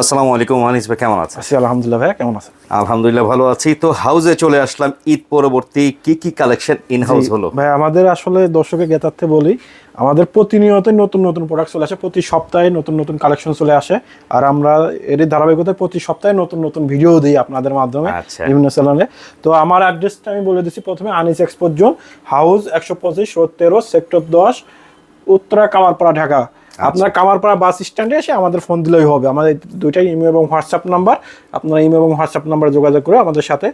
আসসালামু আলাইকুম আনিস ভাই কেমন আছেন? আলহামদুলিল্লাহ ভাইয়া কেমন আছেন? আলহামদুলিল্লাহ ভালো আছি। তো হাউসে চলে আসলাম ঈদ পরবর্তী কি কি কালেকশন ইন হাউস হলো? ভাই আমাদের আসলে দর্শকের জ্ঞাতার্থে বলি আমাদের প্রতিনিয়ত নতুন নতুন প্রোডাক্ট চলে আসে প্রতি সপ্তাহে নতুন নতুন কালেকশন চলে আসে আর আমরা এরই ধারাবাহিকতায় প্রতি সপ্তাহে নতুন নতুন ভিডিও দিই আপনাদের মাধ্যমে আচ্ছা। বিভিন্ন চ্যানেলে তো আমার অ্যাড্রেসটা আমি বলে দিচ্ছি প্রথমে আনিস এক্সপোর্ট জোন হাউস একশো পঁচিশ সতেরো সেক্টর দশ উত্তরা কামারপাড়া ঢাকা। আপনার কামারপাড়া বাস স্ট্যান্ডে এসে আমাদের ফোন দিলেই হবে। আমাদের দুইটাই ইমেল এবং হোয়াটসঅ্যাপ নাম্বার। আপনার ইমেল এবং হোয়াটসঅ্যাপ নাম্বারে যোগাযোগ করে আমাদের সাথে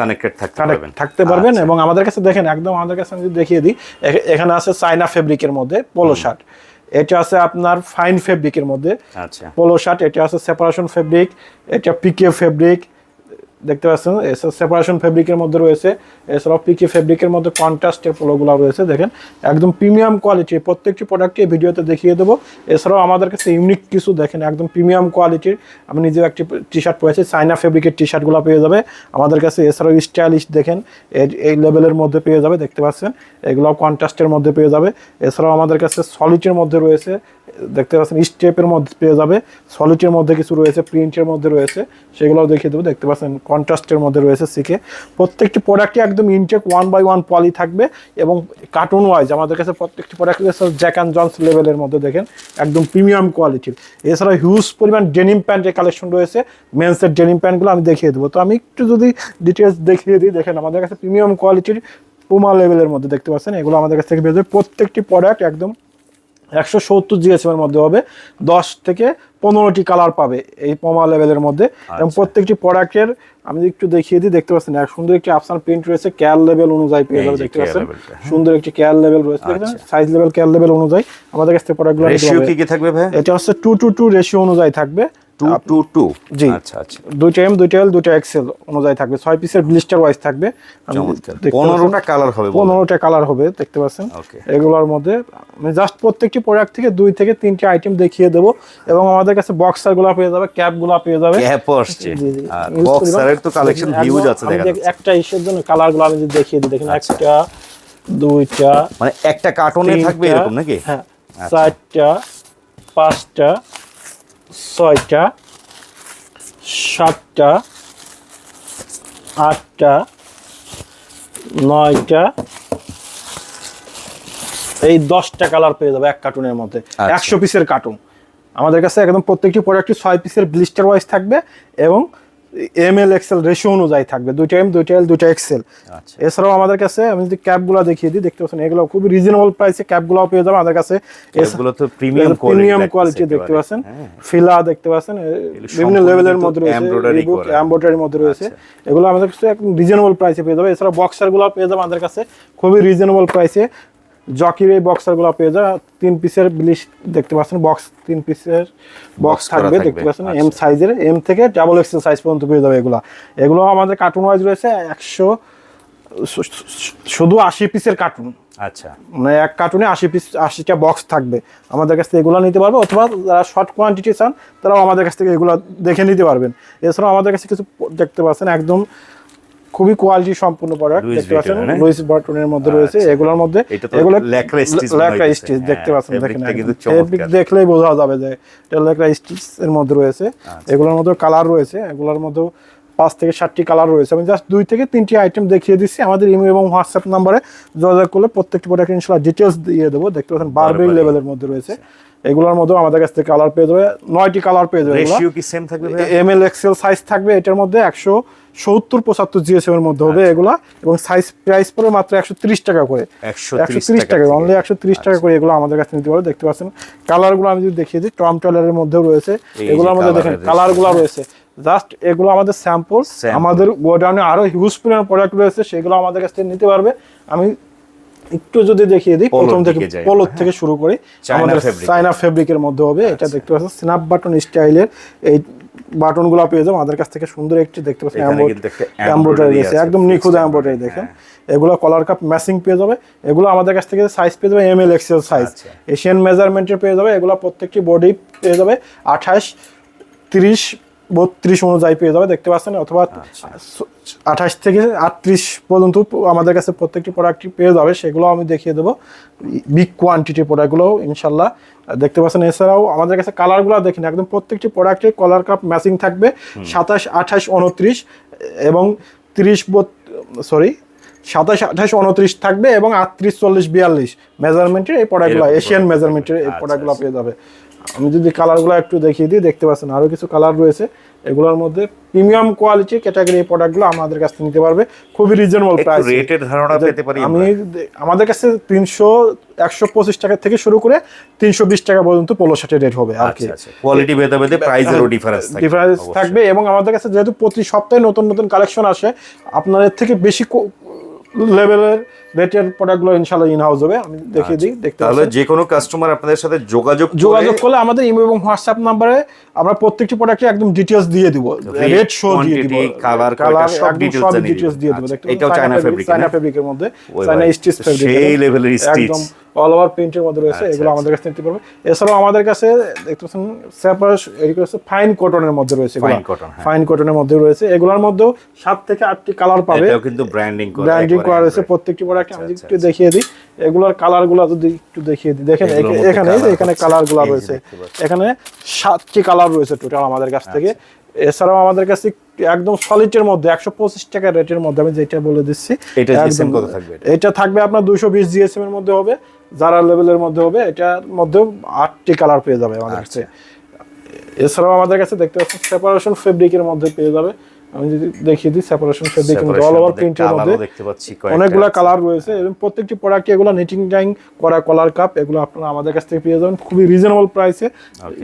কানেক্টেড থাকতে পারবেন। থাকতে পারবেন আচ্ছা। এবং আমাদের কাছে দেখেন একদম আমাদের কাছে যদি দেখিয়ে দিই এখানে আছে চাইনা ফেব্রিকের মধ্যে পোলো শার্ট এটা আছে আপনার ফাইন ফেব্রিকের মধ্যে আচ্ছা। পোলো শার্ট এটা আছে সেপারেশন ফেব্রিক এটা পিকে ফেব্রিক দেখতে পাচ্ছেন? সেপারেশন ফেব্রিকের মধ্যে রয়েছে, এছাড়াও পিকে ফেব্রিকের মধ্যে কন্ট্রাস্টের পোলোগুলো রয়েছে, দেখেন। একদম প্রিমিয়াম কোয়ালিটির প্রত্যেকটি প্রোডাক্টকে ভিডিওতে দেখিয়ে দেবো। এছাড়াও আমাদের কাছে ইউনিক কিছু, দেখেন, একদম প্রিমিয়াম কোয়ালিটির আমি নিজেও একটি টি শার্ট পরেছি চাইনা ফেব্রিকের টি শার্টগুলো পেয়ে যাবে। আমাদের কাছে এছাড়াও স্টাইলিশ দেখেন এই লেভেলের মধ্যে পেয়ে যাবে, দেখতে পাচ্ছেন? এগুলো কন্ট্রাস্টের মধ্যে পেয়ে যাবে। এছাড়াও আমাদের কাছে সলিটের মধ্যে রয়েছে দেখতে পাচ্ছেন, স্টেপের মধ্যে পেয়ে যাবে সলিটের মধ্যে কিছু রয়েছে প্রিন্টের মধ্যে রয়েছে, সেগুলোও দেখিয়ে দেবো, দেখতে পাচ্ছেন কন্ট্রাস্টের মধ্যে রয়েছে সিকে প্রত্যেকটি প্রোডাক্টই একদম intact one by one poly থাকবে এবং কার্টুন ওয়াইজ আমাদের কাছে প্রত্যেকটি প্রোডাক্ট রয়েছে জ্যাক অ্যান্ড জন্স লেভেলের মধ্যে দেখেন, একদম প্রিমিয়াম কোয়ালিটির এছাড়া হিউজ পরিমাণ ডেনিম প্যান্টের কালেকশন রয়েছে মেন্সের ডেনিম প্যান্টগুলো আমি দেখিয়ে দেবো। তো আমি একটু যদি ডিটেলস দেখিয়ে দিই, দেখেন, আমাদের কাছে প্রিমিয়াম কোয়ালিটির পুমা লেভেলের মধ্যে দেখতে পাচ্ছেন, এগুলো আমাদের কাছ থেকে যাবে। প্রত্যেকটি প্রোডাক্ট একদম একশো সত্তর জিএসএমের মধ্যে হবে দশ থেকে পনেরোটি কালার পাবে এই পমা লেভেলের মধ্যে। এবং প্রত্যেকটি প্রোডাক্টের আমি একটু দেখিয়ে দিই দেখতে পাচ্ছেন এক সুন্দর একটি আফসান প্রিন্ট রয়েছে ক্যাল লেভেল অনুযায়ী পেয়ে যাবে দেখতে পাচ্ছেন। হ্যাঁ। সুন্দর একটি ক্যাল লেভেল রয়েছে সাইজ লেভেল ক্যাল লেভেল অনুযায়ী। আমাদের কাছে প্রোডাক্টগুলো। কি কি থাকবে ভাই? এটা হচ্ছে টু টু টু রেশিও অনুযায়ী থাকবে। টু টু টু জি। আচ্ছা আচ্ছা দুইটা এম দুইটা এল দুইটা এক্সেল অনুযায়ী থাকবে ছয় পিসের ব্লিস্টার ওয়াইজ থাকবে পনেরোটা কালার হবে। পনেরোটা কালার হবে দেখতে পাচ্ছেন. এগুলোর মধ্যে আমি জাস্ট প্রত্যেকটি প্রোডাক্ট থেকে দুই থেকে তিনটি আইটেম দেখিয়ে দেবো এবং আমাদের কাছে বক্সারগুলা পেয়ে যাবে পেয়ে যাবে ক্যাপ আসছে বক্সারের তো কালেকশন হিউজ আছে দেখা যাচ্ছে। একটা জন্য আমি দেখিয়ে দিই দেখেন আচ্ছা। একটা দুইটা মানে একটা কার্টুনে থাকবে এরকম নাকি হ্যাঁ আচ্ছা। চারটা পাঁচটা ছয়টা সাতটা আটটা নয়টা এই দশটা কালার পেয়ে যাবে এক কার্টুনের মধ্যে আচ্ছা। একশো পিসের কার্টুন আমাদের কাছে একদম প্রত্যেকটি প্রোডাক্টটি ছয় পিসের ব্লিস্টার ওয়াইজ থাকবে এবং এম এল এক্সেল রেশিও অনুযায়ী থাকবে। দুইটা এম দুইটা এল দুইটা এক্সেল আচ্ছা। এছাড়াও আমাদের কাছে আমি যদি ক্যাপগুলো দেখিয়ে দিই দেখতে পাচ্ছেন এগুলো খুবই রিজনেবল প্রাইসে ক্যাপগুলো পেয়ে যাবে আমাদের কাছে এগুলো তো প্রিমিয়াম প্রিমিয়াম কোয়ালিটি দেখতে পাচ্ছেন। হ্যাঁ। ফিলা দেখতে পাচ্ছেন। বিভিন্ন লেভেলের মধ্যে রয়েছে। আচ্ছা। এমব্রয়ডারির মধ্যে রয়েছে। এগুলো আমাদের কাছে একদম রিজনেবল প্রাইসে পেয়ে যাবে। এছাড়া বক্সারগুলো পেয়ে যাবে আমাদের কাছে। খুবই রিজনেবল প্রাইসে জকির এই বক্সারগুলো পেয়ে যাবে তিন পিসের ব্লিশ দেখতে পাচ্ছেন বক্স তিন পিসের বক্স থাকবে দেখতে পাচ্ছেন। এম সাইজের এম থেকে ডাবল এক্সেল সাইজ পর্যন্ত পেয়ে যাবে এগুলো। এগুলো আমাদের কার্টুন ওয়াইজ রয়েছে একশো শুধু আশি পিসের কার্টুন আচ্ছা। মানে এক কার্টুনে আশি পিস আশিটা বক্স থাকবে। আমাদের কাছ থেকে এগুলো নিতে পারবে অথবা যারা শর্ট কোয়ান্টিটি চান তারাও আমাদের কাছ থেকে এগুলো দেখে নিতে পারবেন। এছাড়াও আমাদের কাছে কিছু দেখতে পাচ্ছেন একদম খুবই কোয়ালিটি সম্পূর্ণ প্রোডাক্ট দেখতে পাচ্ছেন হ্যাঁ? লুইস বার্টনের মধ্যে রয়েছে আচ্ছা। এগুলোর মধ্যে এগুলো হইতেছে। স্টিচ দেখতে হ্যাঁ, পাচ্ছেন দেখেন ফেব্রিক দেখলেই বোঝা যাবে যে এটা ল্যাকড়া স্টিচ এর মধ্যে রয়েছে আচ্ছা। এগুলোর মধ্যে কালার রয়েছে এগুলোর মধ্যে পাঁচ থেকে সাতটি কালার রয়েছে। আমি জাস্ট দুই থেকে তিনটি আইটেম দেখিয়ে দিচ্ছি। আমাদের ইমেল এবং হোয়াটসঅ্যাপ নাম্বারে যোগাযোগ করলে প্রত্যেকটি প্রোডাক্ট ইনশাল্লাহ ডিটেলস দিয়ে দেবো। দেখতে পাচ্ছেন বারবারি। লেভেলের মধ্যে রয়েছে। এগুলোর মধ্যেও আমাদের কাছ থেকে কালার পেয়ে যাবে। নয়টি কালার পেয়ে যাবে রেশিও কি সেম থাকবে এম এল এক্সেল সাইজ থাকবে। এটার মধ্যে একশো সত্তর পঁচাত্তর জিএসএম এর মধ্যে হবে এগুলা। এবং সাইজ প্রাইস পড়বে মাত্র একশো ত্রিশ টাকা করে। একশো ত্রিশ টাকা অনলি একশো ত্রিশ টাকা করে এগুলো আমাদের কাছে নিতে পারবে দেখতে পাচ্ছেন। কালারগুলো আমি যদি দেখিয়ে দিই টম টলারের মধ্যেও রয়েছে। এগুলোর মধ্যে দেখেন কালারগুলো। রয়েছে। জাস্ট এগুলো আমাদের স্যাম্পল আমাদের গোডাউনে আরও হিউজ পরিমাণ প্রোডাক্ট রয়েছে সেগুলো আমাদের কাছ থেকে নিতে পারবে। আমি একটু যদি দেখিয়ে দিই প্রথম থেকে পলোর থেকে শুরু করি। আমাদের আচ্ছা। চায়না ফেব্রিকের মধ্যে হবে এটা দেখতে পাচ্ছেন স্ন্যাপ বাটন স্টাইলের এই বাটনগুলো পেয়ে যাব। আমাদের কাছ থেকে সুন্দর একটি দেখতে পাচ্ছেন এমব্রয়ডারি আছে একদম নিখুঁত এমব্রয়ডারি দেখেন। এগুলো কলার কাপ ম্যাচিং পেয়ে যাবে এগুলো আমাদের কাছ থেকে সাইজ পেয়ে যাবে এম এল এক্সেল সাইজ আচ্ছা। এশিয়ান মেজারমেন্টের পেয়ে যাবে এগুলো প্রত্যেকটি বডি পেয়ে যাবে আঠাশ তিরিশ বত্রিশ অনুযায়ী পেয়ে যাবে দেখতে পাচ্ছেন? অথবা আঠাশ থেকে আটত্রিশ পর্যন্ত আমাদের কাছে প্রত্যেকটি প্রোডাক্ট পেয়ে যাবে সেগুলো আমি দেখিয়ে দেবো। বিগ কোয়ান্টিটি প্রোডাক্টগুলো ইনশাল্লাহ। দেখতে পাচ্ছেন এছাড়াও আমাদের কাছে কালারগুলো দেখেন একদম প্রত্যেকটি প্রোডাক্টের কালার কাপ ম্যাচিং থাকবে। সাতাশ আঠাশ উনত্রিশ এবং তিরিশ সরি সাতাশ আঠাশ উনত্রিশ থাকবে এবং আটত্রিশ চল্লিশ বিয়াল্লিশ। মেজারমেন্টের এই প্রোডাক্টগুলো এশিয়ান মেজারমেন্টের এই আচ্ছা, প্রোডাক্টগুলো আচ্ছা। পেয়ে যাবে। আমি যদি কালারগুলো একটু দেখিয়ে দিই দেখতে পাচ্ছেন আরও কিছু কালার রয়েছে। এগুলোর মধ্যে প্রিমিয়াম কোয়ালিটি ক্যাটাগরি প্রোডাক্টগুলো আমাদের কাছ থেকে নিতে পারবে। খুবই রিজনেবল প্রাইস রেটের ধারণা পেতে পারি আমি আমাদের কাছে তিনশো একশো পঁচিশ টাকা থেকে শুরু করে তিনশো বিশ টাকা পর্যন্ত পোলো শার্টের রেট হবে আর কি। কোয়ালিটি ভেদে ভেদে প্রাইসেরও ডিফারেন্স থাকবে ডিফারেন্স থাকবে এবং আমাদের কাছে যেহেতু প্রতি সপ্তাহে নতুন নতুন কালেকশন আসে আপনাদের থেকে বেশি লেভেলের রেটের প্রোডাক্টগুলো ইনশাল্লাহ ইন হাউস হবে আমি দেখিয়ে দিই দেখতে তাহলে যে কোনো কাস্টমার আপনাদের সাথে যোগাযোগ যোগাযোগ করলে আমাদের ইমেল এবং হোয়াটসঅ্যাপ নাম্বারে আমরা প্রত্যেকটি প্রোডাক্টে একম ডিটেলস দিয়ে দিব রেট শো দিয়ে দিব colour, কালার সব দিবেন। দিয়ে দিব আচ্ছা, এটাও China fabric, চায়না ফেব্রিকের মধ্যে চায়না স্টিচ ফেব্রিক সেই এর stitch। একদম অল ওভার প্রিন্টের মধ্যে রয়েছে আচ্ছা, এগুলো আমাদের কাছে নিতে পারবে। এছাড়াও আমাদের কাছে দেখতে পাচ্ছেন সেপারেট এগুলো হচ্ছে ফাইন কটনের মধ্যে রয়েছে cotton, হ্যাঁ। ফাইন কটনের মধ্যে রয়েছে এগুলোর মধ্যেও সাত থেকে আটটি কালার পাবে। এটাও কিন্তু ব্র্যান্ডিং করা ব্র্যান্ডিং করা রয়েছে প্রত্যেকটি প্রোডাক্ট আমি আচ্ছা, একটু দেখিয়ে দিই। এগুলোর কালারগুলো যদি একটু দেখিয়ে দিই। দেখেন মধ্যে এখানে এখানে হচ্ছে, কালারগুলো রয়েছে। এখানে সাতটি কালার রয়েছে টোটাল আমাদের কাছ থেকে। আচ্ছা। এছাড়াও আমাদের কাছে একদম সলিডের মধ্যে একশো পঁচিশ টাকা রেটের মধ্যে আমি যেটা বলে দিচ্ছি এটা থাকবে আপনার দুশো বিশ জিএসএম এর মধ্যে হবে। যারা লেভেলের মধ্যে হবে এটার মধ্যেও আটটি কালার পেয়ে যাবে আমাদের কাছে। এছাড়াও আমাদের কাছে দেখতে পাচ্ছেন সেপারেশন ফেব্রিকের মধ্যে পেয়ে যাবে। আমি যদি দেখিয়ে দিই সেপারেশন ফেব্রিকের মধ্যে অল ওভার প্রিন্টের মধ্যে দেখতে পাচ্ছি কয়েকটা অনেকগুলা কালার রয়েছে। এবং প্রত্যেকটি প্রোডাক্ট এগুলো নিটিং ডাইং করা কলার কাপ এগুলো আপনারা আমাদের কাছ থেকে পেয়ে যাবেন। খুবই রিজনেবল প্রাইসে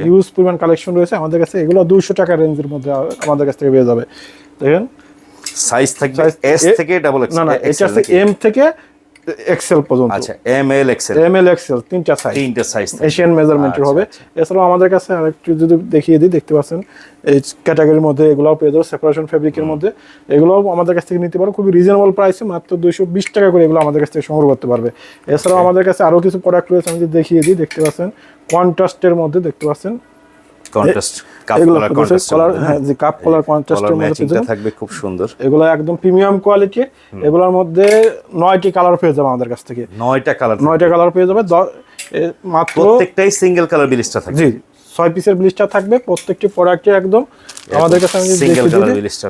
ইউজ পরিমাণ কালেকশন রয়েছে। আমাদের কাছে এগুলো দুশো টাকা রেঞ্জের মধ্যে আমাদের কাছ থেকে পেয়ে যাবে। দেখেন? সাইজ থাকবে এস থেকে ডাবল এক্স না না এটা এম থেকে এক্সেল পর্যন্ত। আচ্ছা M L XL M L XL তিনটা সাইজ তিনটা সাইজ এশিয়ান মেজারমেন্টের আচ্ছা, হবে। আচ্ছা। এছাড়াও আমাদের কাছে আরেকটু যদি দেখিয়ে দিই দেখতে পাচ্ছেন এই ক্যাটাগরির মধ্যে এগুলাও পেয়ে যাব সেপারেশন ফেব্রিকের মধ্যে। এগুলোও আমাদের কাছ থেকে নিতে পারো। খুবই রিজনেবল প্রাইসে মাত্র দুইশো বিশ টাকা করে এগুলো আমাদের কাছ থেকে সংগ্রহ করতে পারবে। এছাড়াও আমাদের কাছে আরও কিছু প্রোডাক্ট রয়েছে আমি যদি দেখিয়ে দিই দেখতে পাচ্ছেন কন্ট্রাস্টের মধ্যে দেখতে পাচ্ছেন কন্ট্রাস্ট কন্ট্রাস্ট হ্যাঁ যে কাপ কলার কন্ট্রাস্টের মধ্যে পেয়ে ম্যাচিংটা যাবেন। থাকবে খুব সুন্দর। এগুলো একদম প্রিমিয়াম কোয়ালিটির এগুলোর মধ্যে নয়টি কালার পেয়ে যাবে আমাদের কাছ থেকে। নয়টা কালার নয়টা কালার পেয়ে যাবে মাত্র প্রত্যেকটাই সিঙ্গেল কালার থাকবে। জি ছয় পিসের ব্লিস্টার থাকবে প্রত্যেকটি প্রোডাক্টে একদম আমাদের কাছে সিঙ্গেল কালার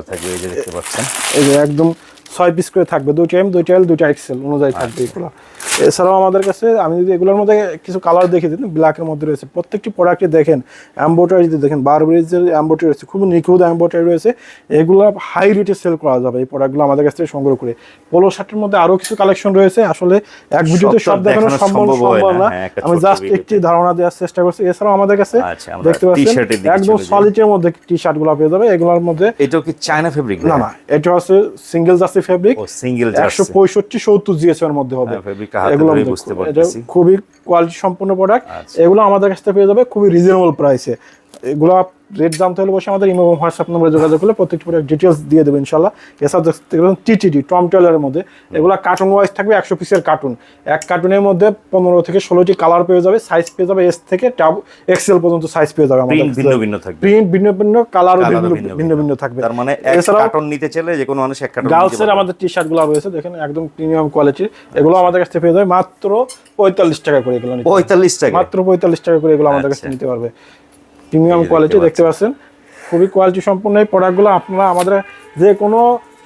থাকবে এই যে দেখতে পাচ্ছেন। এই যে একদম ছয় পিস করে থাকবে দুইটা এম দুইটা এল দুইটা এক্সেল অনুযায়ী থাকবে এগুলো। এছাড়াও আমাদের কাছে আমি যদি এগুলোর মধ্যে কিছু কালার দেখে দিই ব্ল্যাকের মধ্যে রয়েছে। প্রত্যেকটি প্রোডাক্টে দেখেন এম্বোটারি যদি দেখেন বারবেরিজের এম্বোটারি রয়েছে খুব নিখুঁত এম্বোটারি রয়েছে এগুলো হাই রেটে সেল করা যাবে এই প্রোডাক্টগুলো আমাদের কাছ থেকে সংগ্রহ করে। পোলো শার্টের মধ্যে আরও কিছু কালেকশন রয়েছে আসলে এক ভিডিওতে সব দেখানো সম্ভব সম্ভব না, হ্যাঁ, আমি জাস্ট একটি ধারণা দেওয়ার চেষ্টা করছি। এছাড়াও আমাদের কাছে আচ্ছা, দেখতে পাচ্ছেন t-shirt-এর একদম। সলিডের মধ্যে টি শার্টগুলো পেয়ে যাবে এগুলোর মধ্যে এটাও কি চায়না ফেব্রিক না? না এটা হচ্ছে সিঙ্গেল জার্সি ফেব্রিক ও সিঙ্গেল একশো জার্সি পঁয়ষট্টি সত্তর জিএসএম এর মধ্যে হবে হ্যাঁ, হাতে এগুলো ধরেই বুঝতে পারছি পারতেছি। খুবই কোয়ালিটি সম্পন্ন প্রোডাক্ট। এগুলো আমাদের কাছ থেকে পেয়ে যাবে খুবই রিজনেবল প্রাইসে এগুলো রেট জানতে হলে বসে আমাদের ইমো হোয়াটসঅ্যাপ নম্বরে যোগাযোগ করলে প্রত্যেকটি প্রোডাক্ট ডিটেলস দিয়ে দেবে ইনশাল্লাহ এছাড়া দেখতে পাবেন টিটিডি টম টেলারের মধ্যে। এগুলো কার্টুন ওয়াইজ থাকবে একশো পিসের কার্টুন এক কার্টুনের মধ্যে পনেরো থেকে ষোলোটি কালার পেয়ে যাবে সাইজ পেয়ে যাবে এস থেকে টাব এক্সেল পর্যন্ত সাইজ পেয়ে যাবে আমাদের ভিন্ন ভিন্ন থাকবে। প্রিন্ট ভিন্ন ভিন্ন ও ভিন্ন ভিন্ন থাকবে। তার মানে এক এছাড়াও কার্টন নিতে চাইলে যে কোনো মানুষ এক কার্টন গার্লসের আমাদের টি শার্টগুলো রয়েছে দেখেন একদম প্রিমিয়াম কোয়ালিটির এগুলো আমাদের কাছ পেয়ে যাবে মাত্র পঁয়তাল্লিশ টাকা করে এগুলো পঁয়তাল্লিশ টাকা। মাত্র পঁয়তাল্লিশ টাকা করে এগুলো আমাদের কাছে আচ্ছা। নিতে পারবে। প্রিমিয়াম কোয়ালিটি দেখতে পাচ্ছেন। খুবই কোয়ালিটি সম্পূর্ণ এই প্রোডাক্টগুলো আপনারা আমাদের যে কোনো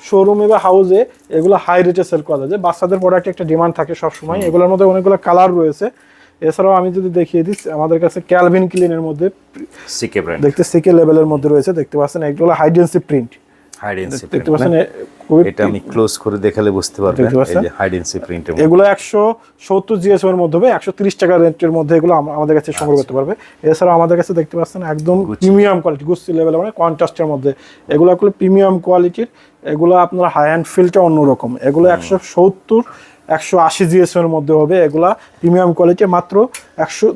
শোরুমে বা হাউসে এগুলো হাই রেটে সেল করা যায়। যে বাচ্চাদের প্রোডাক্টে একটা ডিমান্ড থাকে সবসময়। এগুলোর মধ্যে অনেকগুলো কালার রয়েছে। এছাড়াও আমি যদি দেখিয়ে দিই আমাদের কাছে ক্যালভিন ক্লিনের মধ্যে সিকে ব্র্যান্ড দেখতে সিকে লেভেলের মধ্যে রয়েছে। দেখতে পাচ্ছেন এগুলো হাইডেন্সি প্রিন্ট হাইডেন্সি দেখতে পাচ্ছেন খুবই এটা আমি ক্লোজ করে দেখালে বুঝতে পারবেন। এই? যে হাইডেন্সি প্রিন্টের এগুলো একশো সত্তর জিএসএম এর মধ্যে হবে একশো তিরিশ টাকা রেঞ্জের মধ্যে এগুলো আমাদের কাছে সংগ্রহ করতে পারবে। এছাড়াও আমাদের কাছে দেখতে পাচ্ছেন একদম প্রিমিয়াম কোয়ালিটি গুস্তি লেভেল মানে কন্ট্রাস্টের মধ্যে। এগুলো এগুলো প্রিমিয়াম কোয়ালিটির এগুলো আপনার হাই অ্যান্ড ফিলটা অন্যরকম এগুলো একশো সত্তর একশো আশি জিএসএম এর মধ্যে হবে এগুলা প্রিমিয়াম কোয়ালিটি মাত্র একশো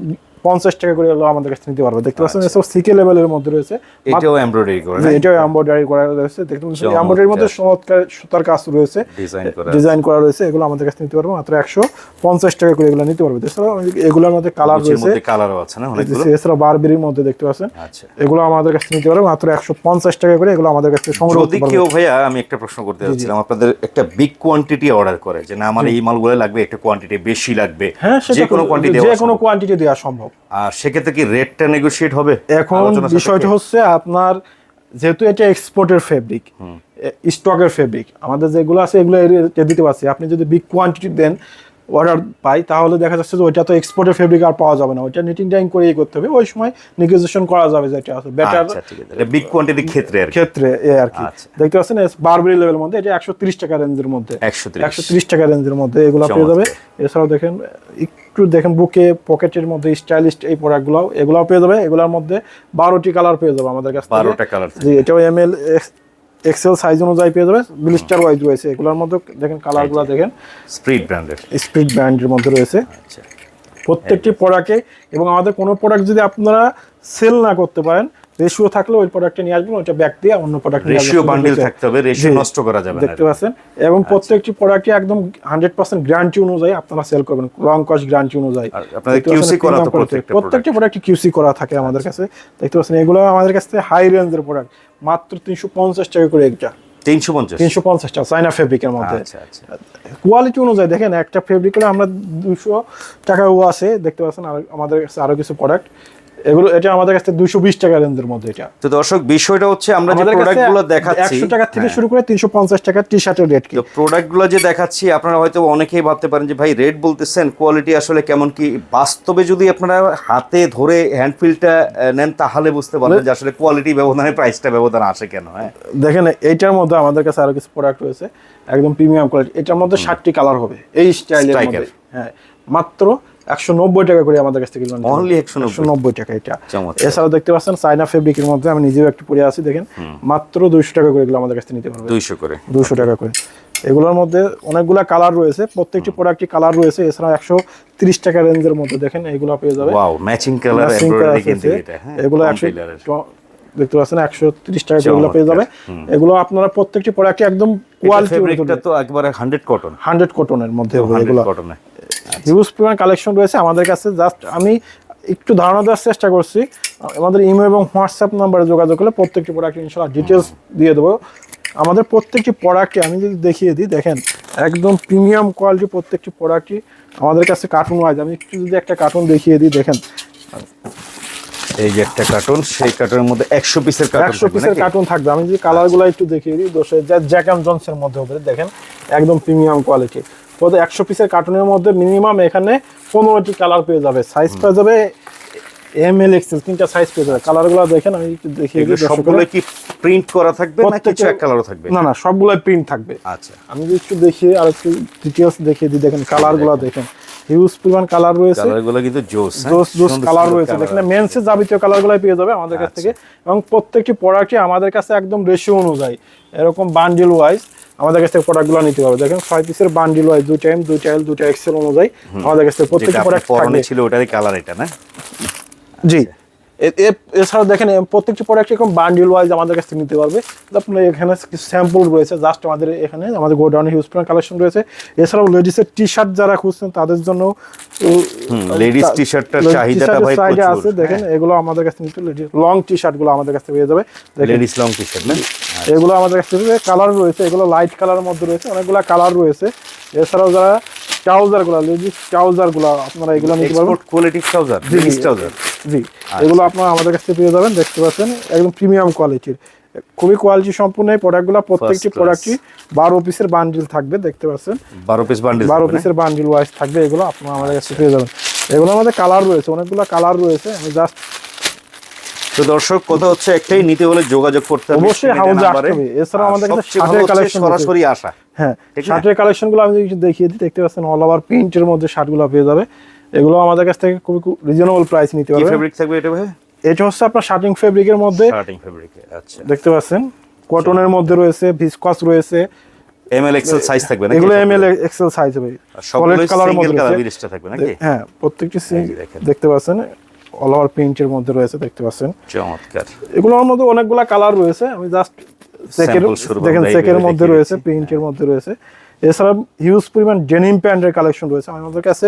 পঞ্চাশ টাকা করে এগুলো আমাদের কাছে নিতে পারবে। দেখতে পাচ্ছেন আচ্ছা। এসব সিকে লেভেলের মধ্যে রয়েছে। এটাও এমব্রয়ডারি করে। এটাও এমব্রয়ডারি করা রয়েছে। দেখতে পাচ্ছেন এমব্রয়ডারির মধ্যে চমৎকার সুতার কাজ রয়েছে। ডিজাইন করা ডিজাইন করা রয়েছে এগুলো আমাদের কাছে নিতে পারব। মাত্র একশো পঞ্চাশ টাকা করে এগুলো নিতে পারবে। এছাড়াও এগুলোর মধ্যে কালার রয়েছে। মধ্যে কালারও আছে না অনেকগুলো? এছাড়া বারবেরির মধ্যে দেখতে পাচ্ছেন। আচ্ছা। এগুলো আমাদের কাছে নিতে পারবে। মাত্র একশো পঞ্চাশ টাকা করে এগুলো আমাদের কাছে সংগ্রহ যদি কেউ ভাইয়া আমি একটা প্রশ্ন করতে যাচ্ছিলাম। আপনাদের একটা বিগ কোয়ান্টিটি অর্ডার করে যে না আমার এই মালগুলো লাগবে একটা কোয়ান্টিটি বেশি লাগবে। হ্যাঁ যে কোনো কোয়ান্টিটি যে কোনো কোয়ান্টিটি দেওয়া সম্ভব। আর সেক্ষেত্রে কি রেটটা নেগোশিয়েট হবে? এখন বিষয়টা হচ্ছে আপনার যেহেতু এটা এক্সপোর্টের ফেব্রিক স্টকের ফেব্রিক আমাদের যেগুলো আছে এগুলো দিতে পারছি। আপনি যদি বিগ কোয়ান্টিটি দেন অর্ডার পাই তাহলে দেখা যাচ্ছে যে ওইটা তো এক্সপোর্টের ফেব্রিক আর পাওয়া যাবে না। ওইটা নিটিং ডাইং করেই করতে হবে। ওই সময় নেগোসিয়েশন করা যাবে যেটা আছে বেটার বিগ কোয়ান্টিটির ক্ষেত্রে ক্ষেত্রে এ আর কি। আচ্ছা। দেখতে পাচ্ছেন বারবেরি লেভেল মধ্যে এটা একশো তিরিশ টাকা রেঞ্জের মধ্যে। একশো একশো তিরিশ টাকা রেঞ্জের মধ্যে এগুলো পেয়ে যাবে। এছাড়াও দেখেন একটু দেখেন বুকে পকেটের মধ্যে স্টাইলিশ এই প্রোডাক্টগুলো এগুলাও পেয়ে যাবে। এগুলোর মধ্যে বারোটি কালার পেয়ে যাবে আমাদের কাছে বারোটা কালার জি এটাও এম এল এক্সেল সাইজ অনুযায়ী পেয়ে যাবে। ব্লিস্টার ওয়াইজ রয়েছে। এগুলোর মধ্যে দেখেন কালারগুলো দেখেন। স্প্রিড ব্র্যান্ডের স্পিড ব্র্যান্ডের মধ্যে রয়েছে। আচ্ছা। প্রত্যেকটি প্রোডাক্টে এবং আমাদের কোনো প্রোডাক্ট যদি আপনারা সেল না করতে পারেন রেশিও থাকলে ওই প্রোডাক্টটা নিয়ে আসবেন ওইটা ব্যাক দিয়ে অন্য প্রোডাক্ট রেশিও বান্ডিল থাকতে হবে রেশিও নষ্ট করা যাবে না দেখতে পাচ্ছেন? এবং প্রত্যেকটি প্রোডাক্টই একদম হান্ড্রেড পার্সেন্ট গ্যারান্টি অনুযায়ী আপনারা সেল করবেন লং কস্ট গ্যারান্টি অনুযায়ী। আপনাদের QC করা তো প্রত্যেকটা প্রত্যেকটি প্রোডাক্ট কিউসি করা থাকে আমাদের কাছে। দেখতে পাচ্ছেন এগুলো আমাদের কাছে হাই রেঞ্জের প্রোডাক্ট মাত্র তিনশো পঞ্চাশ টাকা করে একটা। তিনশো পঞ্চাশ? তিনশো পঞ্চাশ টাকা চাইনা ফেব্রিকের মধ্যে। আচ্ছা আচ্ছা। কোয়ালিটি অনুযায়ী দেখেন একটা ফেব্রিক হলে আমরা দুশো টাকাও আছে। দেখতে পাচ্ছেন আর আমাদের কাছে আরও কিছু প্রোডাক্ট এগুলো এটা আমাদের কাছে দুশো বিশ টাকা রেঞ্জের মধ্যে এটা। তো দর্শক বিষয়টা হচ্ছে আমরা যে প্রোডাক্টগুলো দেখাচ্ছি একশো টাকা থেকে হ্যাঁ। শুরু করে তিনশো পঞ্চাশ টাকার টি শার্টের রেট কি প্রোডাক্টগুলো যে দেখাচ্ছি আপনারা হয়তো অনেকেই ভাবতে পারেন যে ভাই রেট বলতেছেন কোয়ালিটি আসলে কেমন কি? বাস্তবে যদি আপনারা হাতে ধরে হ্যান্ডফিলটা নেন তাহলে বুঝতে পারবেন যে আসলে কোয়ালিটি ব্যবধানে প্রাইসটা ব্যবধান আসে কেন হ্যাঁ। দেখেন এইটার মধ্যে আমাদের কাছে আরও কিছু প্রোডাক্ট রয়েছে একদম প্রিমিয়াম কোয়ালিটি এটার মধ্যে ষাটটি কালার হবে এই স্টাইলের। হ্যাঁ। মাত্র একশো নব্বই টাকা করে আমাদের কাছ থেকে 190 একশো নব্বই। টাকা এটা। এছাড়াও দেখতে পাচ্ছেন চাইনা ফেব্রিকের মধ্যে আমি নিজেও একটু পরে আছি দেখেন। মাত্র দুইশো টাকা করে এগুলো আমাদের কাছ থেকে নিতে পারবে। দুইশো করে। দুশো টাকা করে। এগুলোর মধ্যে অনেকগুলা কালার রয়েছে প্রত্যেকটি প্রোডাক্টই কালার রয়েছে এছাড়াও একশো তিরিশ টাকা রেঞ্জের মধ্যে দেখেন এগুলো পেয়ে যাবে। ম্যাচিং কালার এগুলো একশো দেখতে পাচ্ছেন একশো তিরিশ টাকা এগুলো পেয়ে যাবে। এগুলো আপনারা প্রত্যেকটি প্রোডাক্টে একদম কোয়ালিটি তো একবারে হান্ড্রেড কটন হান্ড্রেড কটনের মধ্যে এগুলো। কটনে হিউজ পরিমাণ কালেকশন রয়েছে আমাদের কাছে। জাস্ট আমি একটু ধারণা দেওয়ার চেষ্টা করছি। আমাদের ইমেল এবং হোয়াটসঅ্যাপ নাম্বারে যোগাযোগ করলে প্রত্যেকটি প্রোডাক্ট ইনশাল্লাহ ডিটেলস দিয়ে দেবো। আমাদের প্রত্যেকটি প্রোডাক্টে আমি যদি দেখিয়ে দিই দেখেন একদম প্রিমিয়াম কোয়ালিটি প্রত্যেকটি প্রোডাক্টই আমাদের কাছে কার্টুন ওয়াইজ আমি একটু যদি একটা কার্টুন দেখিয়ে দিই দেখেন। এই যে একটা কার্টুন সেই কার্টুনের মধ্যে একশো পিসের একশো পিসের কার্টুন থাকবে। আমি যদি কালারগুলো একটু দেখিয়ে দিই দোষে জ্যাক অ্যান্ড জনসের মধ্যে দেখেন একদম প্রিমিয়াম কোয়ালিটি প্রতি একশো পিসের কার্টুনের মধ্যে মিনিমাম এখানে পনেরোটি কালার পেয়ে যাবে। সাইজ পেয়ে যাবে এম এল এক্সেল তিনটা সাইজ পেয়ে যাবে। কালারগুলো দেখেন আমি একটু দেখিয়ে দিই সবগুলো কি প্রিন্ট করা থাকবে না কিছু এক কালারও থাকবে? না না সবগুলোই প্রিন্ট থাকবে। আচ্ছা। আমি যদি একটু দেখিয়ে আর একটু ডিটেলস দেখিয়ে দিই দেখেন কালারগুলো দেখেন। হিউজ পরিমাণ কালার রয়েছে। কালারগুলো কিন্তু জোস হ্যাঁ? জোস জোস কালার রয়েছে। দেখেন। মেন্সের যাবতীয় কালারগুলো পেয়ে যাবে আমাদের কাছ থেকে। এবং প্রত্যেকটি প্রোডাক্টই আমাদের কাছে একদম রেশিও অনুযায়ী এরকম বান্ডিল ওয়াইজ আমাদের কাছ থেকে প্রোডাক্টগুলো নিতে হবে। দেখেন ছয় পিসের বান্ডিল হয় দুইটা এম দুইটা এল দুইটা এক্সেল অনুযায়ী আমাদের কাছে থেকে প্রত্যেকটা প্রোডাক্ট ছিল ওটারই কালার এটা না? জি। এছাড়াও দেখেন প্রত্যেকটি প্রোডাক্ট এরকম বান্ডিল ওয়াইজ আমাদের কাছে নিতে পারবে। আপনার এখানে কিছু স্যাম্পল রয়েছে জাস্ট আমাদের এখানে আমাদের গোডাউনে হিউজ পরিমাণ কালেকশন রয়েছে। এছাড়াও লেডিসের টি শার্ট যারা খুঁজছেন তাদের জন্য ladies t-shirt-টার চাহিদাটা ভাই প্রচুর, আছে দেখেন এগুলো আমাদের কাছে নিতে লং টি শার্টগুলো আমাদের কাছে পেয়ে যাবে। লেডিস লং টি শার্ট না? এগুলো আমাদের কাছে কালার রয়েছে এগুলো লাইট কালারের মধ্যে রয়েছে অনেকগুলো কালার রয়েছে। এছাড়াও যারা ট্রাউজারগুলো লেডিস ট্রাউজারগুলো আপনারা এগুলো নিতে পারবেন। Export quality trouser ladies trouser. জি আচ্ছা। এগুলো আপনারা আমাদের কাছে পেয়ে যাবেন দেখতে পাচ্ছেন একদম প্রিমিয়াম কোয়ালিটির খুবই কোয়ালিটি সম্পূর্ণ এই প্রোডাক্টগুলো প্রত্যেকটি প্রোডাক্টই বারো পিসের বান্ডিল থাকবে দেখতে পাচ্ছেন। বারো পিস বান্ডিল বারো পিসের বান্ডিল ওয়াইজ থাকবে এগুলো আপনারা আমাদের কাছে পেয়ে যাবেন। এগুলো আমাদের কালার রয়েছে অনেকগুলো কালার রয়েছে আমি জাস্ট তো দর্শক কথা হচ্ছে একটাই নিতে হলে যোগাযোগ করতে হবে অবশ্যই নাম্বারে। আসতে হবে। এছাড়াও আর আমাদের কাছে শার্টের রয়েছে। সরাসরি আসা। হ্যাঁ শার্টের কালেকশনগুলো আমি একটু দেখিয়ে দিই দেখতে পাচ্ছেন অল ওভার প্রিন্টের মধ্যে শার্টগুলো পেয়ে যাবে। এগুলো আমাদের কাছ থেকে খুবই রিজনেবল প্রাইস নিতে কি পারবে। ফেব্রিক থাকবে এটা ভাই? এটা হচ্ছে আপনার শার্টিং ফেব্রিকের মধ্যে। ফেব্রিক আচ্ছা। দেখতে পাচ্ছেন কটনের মধ্যে রয়েছে ভিসকস রয়েছে। এমএল এক্সেল সাইজ থাকবে নাকি? এগুলো এম এল এক্সেল সাইজ হবে কালারের সিঙ্গেল মধ্যে। থাকবে নাকি? হ্যাঁ প্রত্যেকটি। দেখতে পাচ্ছেন অল ওভার এর মধ্যে রয়েছে দেখতে পাচ্ছেন। চমৎকার। এগুলোর মধ্যে অনেকগুলা কালার রয়েছে আমি জাস্ট চেকের দেখেন চেকের মধ্যে রয়েছে পেইন্ট প্রিন্টের মধ্যে রয়েছে। এছাড়া হিউজ পরিমাণ ডেনিম প্যান্টের কালেকশন রয়েছে আমাদের কাছে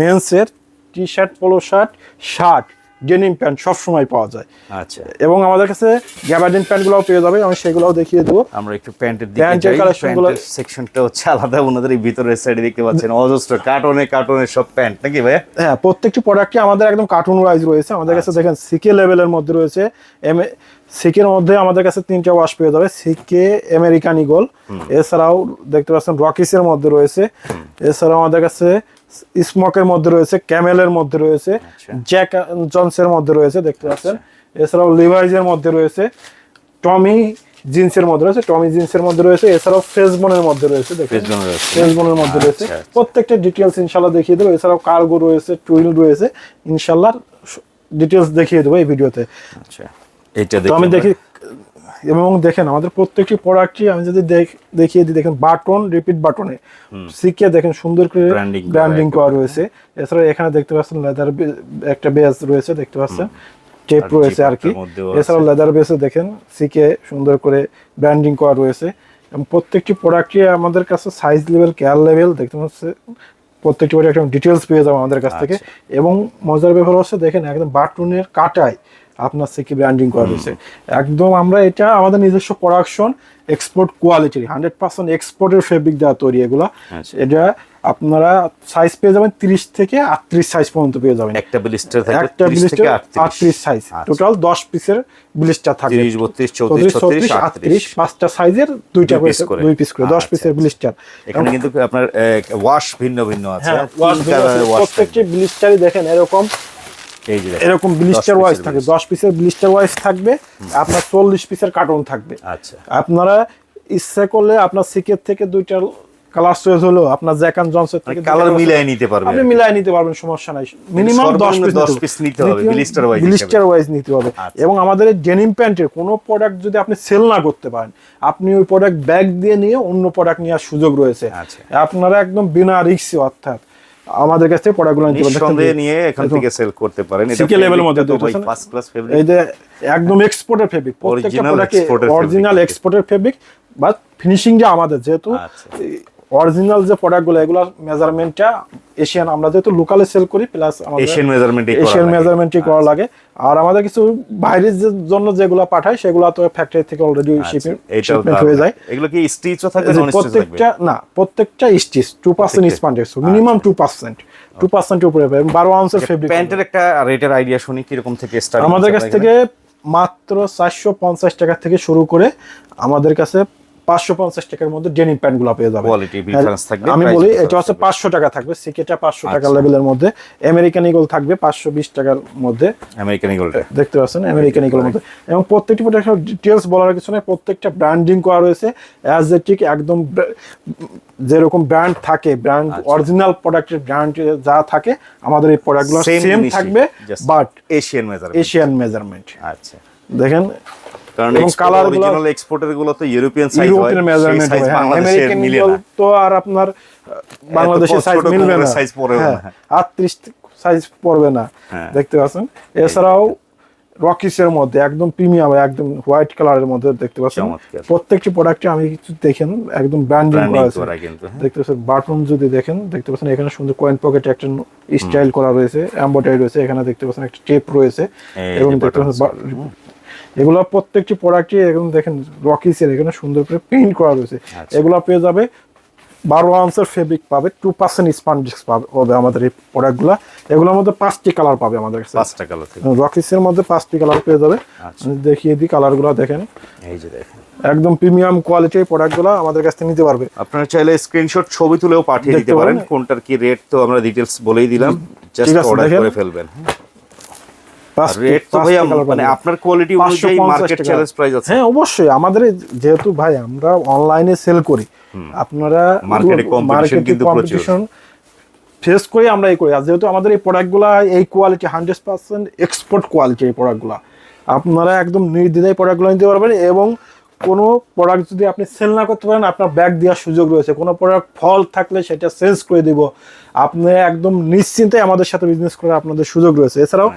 মেন্সের T shirt polo shirt shirt denim pant সবসময় পাওয়া যায়। আচ্ছা। এবং আমাদের কাছে গ্যাবার্ডিন প্যান্টগুলোও পেয়ে যাবে আমি সেগুলোও দেখিয়ে দেবো। আমরা একটু প্যান্টের দিকে প্যান্টের সেকশনটা হচ্ছে আলাদা ওনাদের এই ভিতরের সাইডে দেখতে পাচ্ছেন। অজস্র কার্টনে কার্টনে সব প্যান্ট নাকি ভাই হ্যাঁ প্রত্যেকটি প্রোডাক্টই আমাদের একদম কার্টুন ওয়াইজ রয়েছে। আমাদের কাছে দেখেন সিকে লেভেলের মধ্যে রয়েছে। এম সিকের মধ্যে আমাদের কাছে তিনটা ওয়াশ পেয়ে যাবে। সিকে আমেরিকান ইগল এছাড়াও দেখতে পাচ্ছেন রকিসের মধ্যে রয়েছে। এছাড়াও আমাদের কাছে স্মোকের মধ্যে রয়েছে ক্যামেলের মধ্যে রয়েছে আচ্ছা। জ্যাক জনসের মধ্যে রয়েছে দেখতে পাচ্ছেন। এছাড়াও লিভাইজের মধ্যে রয়েছে টমি জিন্সের মধ্যে রয়েছে টমি জিন্সের মধ্যে রয়েছে এছাড়াও ফেসবনের মধ্যে রয়েছে ফেসবনের মধ্যে রয়েছে। আচ্ছা, আচ্ছা। প্রত্যেকটা ডিটেলস ইনশাল্লাহ দেখিয়ে দেবো। এছাড়াও কার্গো রয়েছে টুইল রয়েছে ইনশাল্লাহ ডিটেলস দেখিয়ে দেবো এই ভিডিওতে। আচ্ছা। এটা আমি দেখি এবং দেখেন আমাদের প্রত্যেকটি প্রোডাক্টই আমি যদি দেখ- দেখিয়ে দিই দেখেন বাটন রিপিট বাটনে সিকে দেখেন সুন্দর করে ব্র্যান্ডিং করা রয়েছে। এছাড়া এখানে দেখতে পাচ্ছেন লেদার একটা বেস রয়েছে দেখতে পাচ্ছেন? টেপ রয়েছে আর কি এছাড়াও লেদার বেসে দেখেন সিকে সুন্দর করে ব্র্যান্ডিং করা রয়েছে। এবং প্রত্যেকটি প্রোডাক্টই আমাদের কাছে সাইজ লেভেল কেয়ার লেভেল দেখতে পাচ্ছে প্রত্যেকটি প্রোডাক্ট ডিটেলস পেয়ে যাব আমাদের কাছ থেকে। এবং মজার ব্যাপার হচ্ছে দেখেন একদম বাটনের কাটায় আপনার সিকি ব্র্যান্ডিং করা রয়েছে একদম আমরা এটা আমাদের নিজস্ব প্রোডাকশন এক্সপোর্ট কোয়ালিটির হান্ড্রেড পার্সেন্ট এক্সপোর্টের ফেব্রিক দেওয়া তৈরি এগুলা। আচ্ছা। এটা আপনারা সাইজ পেয়ে যাবেন তিরিশ থেকে আটত্রিশ সাইজ পর্যন্ত পেয়ে যাবেন। একটা ব্লিস্টার থাকবে একটা ব্লিস্টার আটত্রিশ। সাইজ আচ্ছা। টোটাল দশ পিসের ব্লিস্টার থাকবে 30 32 34 36 38 পাঁচটা সাইজের দুইটা দুই করে। দুই পিস করে দশ আচ্ছা, পিসের ব্লিস্টার এখানে কিন্তু আপনার ওয়াশ ভিন্ন ভিন্ন আছে। হ্যাঁ প্রত্যেকটি ব্লিস্টারই দেখেন এরকম এরকম ব্লিস্টার ওয়াইজ থাকে। দশ পিসের ব্লিস্টার ওয়াইজ থাকবে আপনার চল্লিশ পিসের কার্টন থাকবে। আচ্ছা। আপনারা ইচ্ছা করলে আপনার সিকের থেকে দুইটা কালার চয়েস হলো আপনার জ্যাকান জনসের থেকে কালার মিলাই নিতে পারবে আপনি মিলাই নিতে পারবেন সমস্যা নাই। মিনিমাম দশ সর্বনিম্ন পিস 10 piece নিতে হবে, blister wise ব্লিস্টার ওয়াইজ নিতে হবে। আচ্ছা। এবং আমাদের এই ডেনিম প্যান্টের কোনো প্রোডাক্ট যদি আপনি সেল না করতে পারেন আপনি ওই প্রোডাক্ট ব্যাগ দিয়ে নিয়ে অন্য প্রোডাক্ট নেওয়ার সুযোগ রয়েছে। আচ্ছা। আপনারা একদম বিনা রিক্সি অর্থাৎ আমাদের কাছ থেকে প্রোডাক্টগুলো নিতে পারেন সন্দেহ নিয়ে এখান থেকে সেল করতে পারেন এটা সিকে লেভেলের মধ্যে দেখতেছেন? ফার্স্ট ক্লাস ফেব্রিক এই যে একদম এক্সপোর্টের ফেব্রিক প্রত্যেকটা প্রোডাক্ট প্রোডাক্টে অরিজিনাল এক্সপোর্টের ফেব্রিক বাট ফিনিশিং যে আমাদের যেহেতু আচ্ছা। অরিজিনাল যে প্রোডাক্টগুলো এগুলোর মেজারমেন্টটা এশিয়ান আমরা যেহেতু লোকালে সেল করি প্লাস আমাদের এশিয়ান মেজারমেন্ট এশিয়ান মেজারমেন্টই করা লাগে। আর আমাদের কিছু বাইরের জন্য যেগুলো পাঠায় সেগুলো তো ফ্যাক্টরি থেকে অলরেডি শিপিং আচ্ছা, শিপমেন্ট হয়ে যায়। এগুলো কি স্টিচও নন প্রত্যেকটা না প্রত্যেকটা stitch two percent spandex minimum two percent two পার্সেন্টের উপরে পাবে। বারো আউন্সের ফেব্রিক প্যান্টের একটা রেটের আইডিয়া শুনি কীরকম থেকে স্টার্ট আমাদের কাছ থেকে মাত্র চারশো পঞ্চাশ টাকা থেকে শুরু করে আমাদের কাছে পাঁচশো পঞ্চাশ টাকার মধ্যে ডেনিম প্যান্টগুলো পেয়ে যাবে থাকবে, আমি বলি এটা হচ্ছে পাঁচশো টাকা থাকবে সিকেটা পাঁচশো টাকা আচ্ছা। লেভেলের মধ্যে। আমেরিকান ইগল থাকবে পাঁচশো বিশ টাকার মধ্যে। আমেরিকান ইগলটা দেখতে পাচ্ছেন আমেরিকান ইগলের মধ্যে। এবং প্রত্যেকটি প্রোডাক্টের ডিটেলস বলার কিছু নেই প্রত্যেকটা ব্র্যান্ডিং করা রয়েছে। অ্যাজ এ ঠিক একদম যেরকম ব্র্যান্ড থাকে ব্র্যান্ড আচ্ছা। অরিজিনাল প্রোডাক্টের ব্র্যান্ড যা থাকে আমাদের এই প্রোডাক্টগুলো সেম থাকবে but Asian measurement Asian measurement আচ্ছা। দেখেন কারণ কালার অরিজিনাল এক্সপোর্টেরগুলো তো ইউরোপিয়ান সাইজ হয় মেজারমেন্ট সাইজ আমেরিকান না। তো আর আপনার বাংলাদেশের সাইজ মিলবে না। পড়েও হ্যাঁ না। আটত্রিশ সাইজ পড়বে না হ্যাঁ। দেখতে পাচ্ছেন? এছাড়াও রকিসের মধ্যে একদম প্রিমিয়াম একদম হোয়াইট কালারের মধ্যে দেখতে পাচ্ছেন? প্রত্যেকটি প্রোডাক্টে আমি কিছু দেখেন একদম ব্র্যান্ডিং করা আছে। হ্যাঁ। দেখতে পাচ্ছেন বাটন যদি দেখেন দেখতে পাচ্ছেন এখানে সুন্দর কয়েন পকেটে একটা স্টাইল করা রয়েছে এমব্রয়ডারি রয়েছে এখানে দেখতে পাচ্ছেন একটা টেপ রয়েছে এবং দেখতে পাচ্ছেন এগুলো প্রত্যেকটি প্রোডাক্টই এখন দেখেন রকিসের এখানে সুন্দর করে প্রিন্ট করা রয়েছে। আচ্ছা। এগুলো পেয়ে যাবে বারো আউন্সের ফেব্রিক পাবে টু পার্সেন্ট স্পান্ডিক্স পাবে হবে আমাদের এই প্রোডাক্টগুলো এগুলোর মধ্যে পাঁচটি কালার পাবে আমাদের কাছে। পাঁচটা কালার রকিসের মধ্যে পাঁচটি কালার পেয়ে যাবে। আচ্ছা। দেখিয়ে দিই কালারগুলো দেখেন। এই যে দেখেন। একদম প্রিমিয়াম কোয়ালিটির প্রোডাক্টগুলো আমাদের কাছ থেকে নিতে পারবে। আপনারা চাইলে স্ক্রিনশট ছবি তুলেও পাঠিয়ে দিতে পারেন। কোনটার কি রেট তো আমরা ডিটেলস বলেই দিলাম। জাস্ট অর্ডার করে ফেলবেন। রেট তো পাঁচটি মানে আপনার কোয়ালিটি অনুযায়ী মার্কেট চ্যালেঞ্জ প্রাইস আছে। হ্যাঁ অবশ্যই। আমাদের যেহেতু ভাই আমরা অনলাইনে সেল করি। আপনারা Market এ competition কিন্তু প্রচুর। ফেস করে আমরা এই করি। আর যেহেতু আমাদের এই প্রোডাক্টগুলো এই quality hundred percent export quality এই প্রোডাক্টগুলো আপনারা একদম নির্দ্বিধায় প্রোডাক্টগুলো নিতে পারবেন এবং কোনো প্রোডাক্ট যদি আপনি সেল না করতে পারেন আপনার ব্যাগ দেওয়ার সুযোগ রয়েছে। কোনো প্রোডাক্ট ফল থাকলে সেটা চেঞ্জ করে দিব। আপনি একদম নিশ্চিন্তে আমাদের সাথে বিজনেস করার আপনাদের সুযোগ রয়েছে। এছাড়াও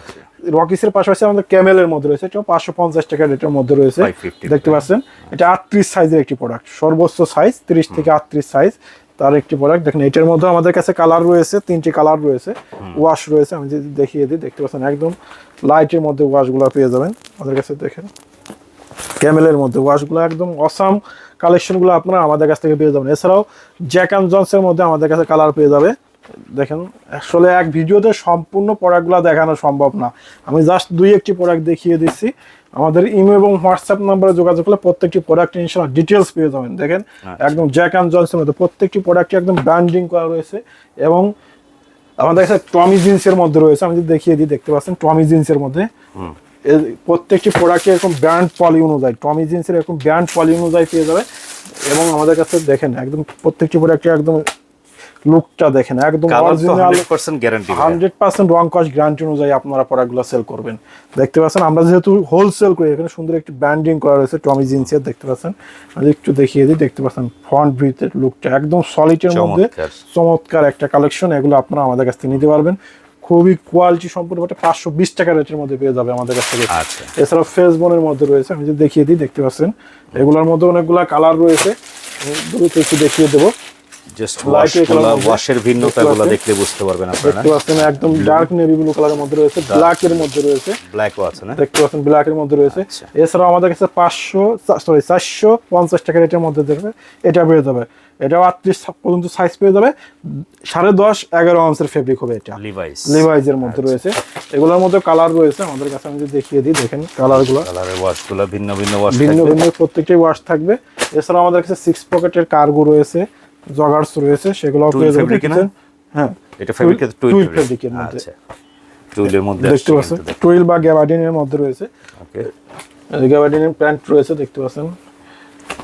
রকিসের পাশাপাশি আমাদের ক্যামেলের মধ্যে রয়েছে। এটা পাঁচশো পঞ্চাশ টাকা রেটের মধ্যে রয়েছে। দেখতে পাচ্ছেন? এটা আটত্রিশ সাইজের একটি প্রোডাক্ট সর্বোচ্চ সাইজ তিরিশ থেকে আটত্রিশ সাইজ তার একটি প্রোডাক্ট দেখেন এটার মধ্যে আমাদের কাছে কালার রয়েছে তিনটি কালার রয়েছে। ওয়াশ রয়েছে আমি যদি দেখিয়ে দিই দেখতে পাচ্ছেন একদম লাইটের মধ্যে ওয়াশগুলো পেয়ে যাবেন। আমাদের কাছে দেখেন ক্যামেলের মধ্যে ওয়াশগুলো একদম অসাম কালেকশনগুলো আপনারা আমাদের কাছ থেকে পেয়ে যাবেন। এছাড়াও জ্যাক অ্যান্ড জনসের মধ্যে আমাদের কাছে কালার পেয়ে যাবে। দেখেন আসলে এক ভিডিওতে সম্পূর্ণ প্রোডাক্টগুলো দেখানো সম্ভব না। আমি জাস্ট দুই একটি প্রোডাক্ট দেখিয়ে দিচ্ছি। আমাদের ইমেল এবং হোয়াটসঅ্যাপ নাম্বারে যোগাযোগ করলে প্রত্যেকটি প্রোডাক্ট ইনশাল্লাহ ডিটেলস পেয়ে যাবেন। দেখেন একদম জ্যাক অ্যান্ড জনসের মধ্যে প্রত্যেকটি প্রোডাক্টই একদম ব্র্যান্ডিং করা রয়েছে এবং আমাদের কাছে টমি জিন্সের মধ্যে রয়েছে। আমি যদি দেখিয়ে দিই দেখতে পাচ্ছেন টমি জিন্সের মধ্যে। এর প্রত্যেকটি প্রোডাক্টে এরকম ব্র্যান্ড পলি অনুযায়ী টমি জিন্সের এরকম ব্র্যান্ড পলি অনুযায়ী পেয়ে যাবে। এবং আমাদের কাছে দেখেন একদম প্রত্যেকটি প্রোডাক্টে একদম লুকটা দেখেন একদম original hundred percent guarantee hundred percent রং কস্ট গ্যারান্টি অনুযায়ী আপনারা প্রোডাক্টগুলো সেল করবেন। দেখতে পাচ্ছেন আমরা যেহেতু হোলসেল করি এখানে সুন্দর একটি ব্র্যান্ডিং করা রয়েছে টমি জিন্সের দেখতে পাচ্ছেন। আমি একটু দেখিয়ে দিই দেখতে পাচ্ছেন ফ্রন্ট ভিউতে লুকটা একদম সলিডের মধ্যে। চমৎকার। একটা কালেকশন এগুলো আপনারা আমাদের কাছ থেকে নিতে পারবেন। খুবই কোয়ালিটি সম্পূর্ণ একটা পাঁচশো বিশ টাকা রেটের মধ্যে পেয়ে যাবে আমাদের কাছ থেকে। আচ্ছা। এছাড়াও ফেসবনের মধ্যে রয়েছে আমি যদি দেখিয়ে দিই দেখতে পাচ্ছেন। এগুলোর মধ্যে অনেকগুলো কালার রয়েছে। আমি দ্রুত একটু দেখিয়ে দেবো। জাস্ট এর মধ্যে ওয়াশের ভিন্নতাগুলো দেখলে বুঝতে পারবেন আপনারা দেখতে পাচ্ছেন একদম ডার্ক নেভি ব্লু কালারের মধ্যে রয়েছে ব্ল্যাক এর মধ্যে রয়েছে। ব্ল্যাকও আছে না? দেখতে পাচ্ছেন ব্ল্যাক এর মধ্যে রয়েছে। আচ্ছা। এছাড়াও আমাদের কাছে পাঁচশো সরি চারশো পঞ্চাশ টাকা রেটের মধ্যে দেখবে এটা পেয়ে যাবে। এটাও আটত্রিশ পর্যন্ত সাইজ পেয়ে যাবে। সাড়ে দশ এগারো আউন্সের ফেব্রিক হবে এটা। লিভাইস লিভাইজের মধ্যে রয়েছে। এগুলোর মধ্যে কালার রয়েছে। আমাদের কাছে আমি যদি দেখিয়ে দিই দেখেন কালারগুলো কালারের ওয়াশগুলো ভিন্ন ভিন্ন ওয়াশ ভিন্ন ভিন্ন প্রত্যেকটি ওয়াশ থাকবে। এছাড়াও আমাদের কাছে সিক্স পকেটের কার্গো রয়েছে। জগার্স রয়েছে সেগুলো পেয়ে যাবেন? হ্যাঁ এটা ফেব্রিকের টুইল ফেব্রিকের মধ্যে। আচ্ছা। টুইলের মধ্যে দেখতে পাচ্ছেন? টুইল বা গ্যাবার্ডিনের মধ্যে রয়েছে। ওকে গ্যাবার্ডিনের প্যান্ট রয়েছে দেখতে পাচ্ছেন?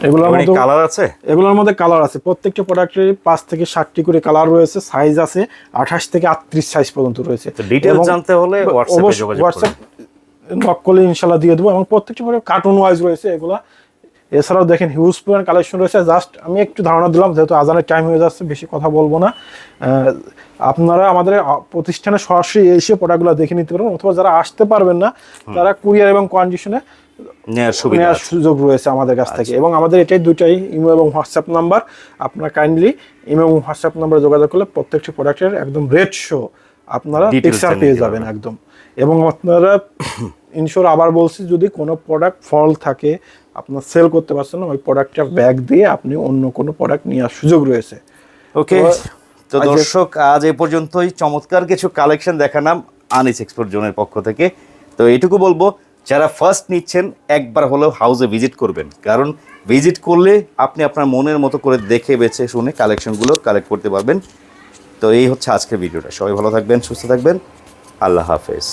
এগুলোর মধ্যে কালার আছে? এগুলোর মধ্যে কালার আছে। প্রত্যেকটা প্রোডাক্টের পাঁচ থেকে ষাটটি করে কালার রয়েছে। সাইজ আছে আঠাশ থেকে আটত্রিশ সাইজ পর্যন্ত রয়েছে। এবং জানতে হলে হোয়াটসঅ্যাপে যোগাযোগ হোয়াটসঅ্যাপ নক করলে ইনশাল্লাহ দিয়ে দেবো। এবং প্রত্যেকটি কার্টুন ওয়াইজ রয়েছে এগুলা। এছাড়াও দেখেন হিউজ পরিমাণ কালেকশন রয়েছে। জাস্ট আমি একটু ধারণা দিলাম যেহেতু আজানের টাইম হয়ে যাচ্ছে বেশি কথা বলব না। আপনারা আমাদের প্রতিষ্ঠানে সরাসরি এসে প্রোডাক্টগুলো দেখে নিতে পারবেন অথবা যারা আসতে পারবেন না তারা কুরিয়ার এবং কন্ডিশনে নেওয়ার। সুযোগ রয়েছে আমাদের কাছ থেকে। এবং আমাদের এটাই দুইটাই ইমো এবং হোয়াটসঅ্যাপ নাম্বার আপনারা কাইন্ডলি ইমো এবং হোয়াটসঅ্যাপ নাম্বারে যোগাযোগ করলে প্রত্যেকটি প্রোডাক্টের একদম রেট শো আপনারা পিকচার পেয়ে যাবেন একদম। এবং আপনারা ইনশোর আবার বলছি যদি কোনো প্রোডাক্ট ফল থাকে আপনার সেল করতে পারছেন না ওই প্রোডাক্টটা ব্যাগ দিয়ে আপনি অন্য কোনো প্রোডাক্ট নেওয়ার সুযোগ রয়েছে। ওকে তো দর্শক আজ এ পর্যন্তই চমৎকার কিছু কালেকশন দেখালাম আনিস এক্সপোর্ট জোনের পক্ষ থেকে। তো এটুকু বলব যারা ফার্স্ট নিচ্ছেন একবার হলেও হাউসে ভিজিট করবেন। কারণ ভিজিট করলে আপনি আপনার মনের মতো করে দেখে বেছে শুনে কালেকশনগুলো কালেক্ট করতে পারবেন। তো এই হচ্ছে আজকের ভিডিওটা সবাই ভালো থাকবেন সুস্থ থাকবেন। আল্লাহ হাফেজ।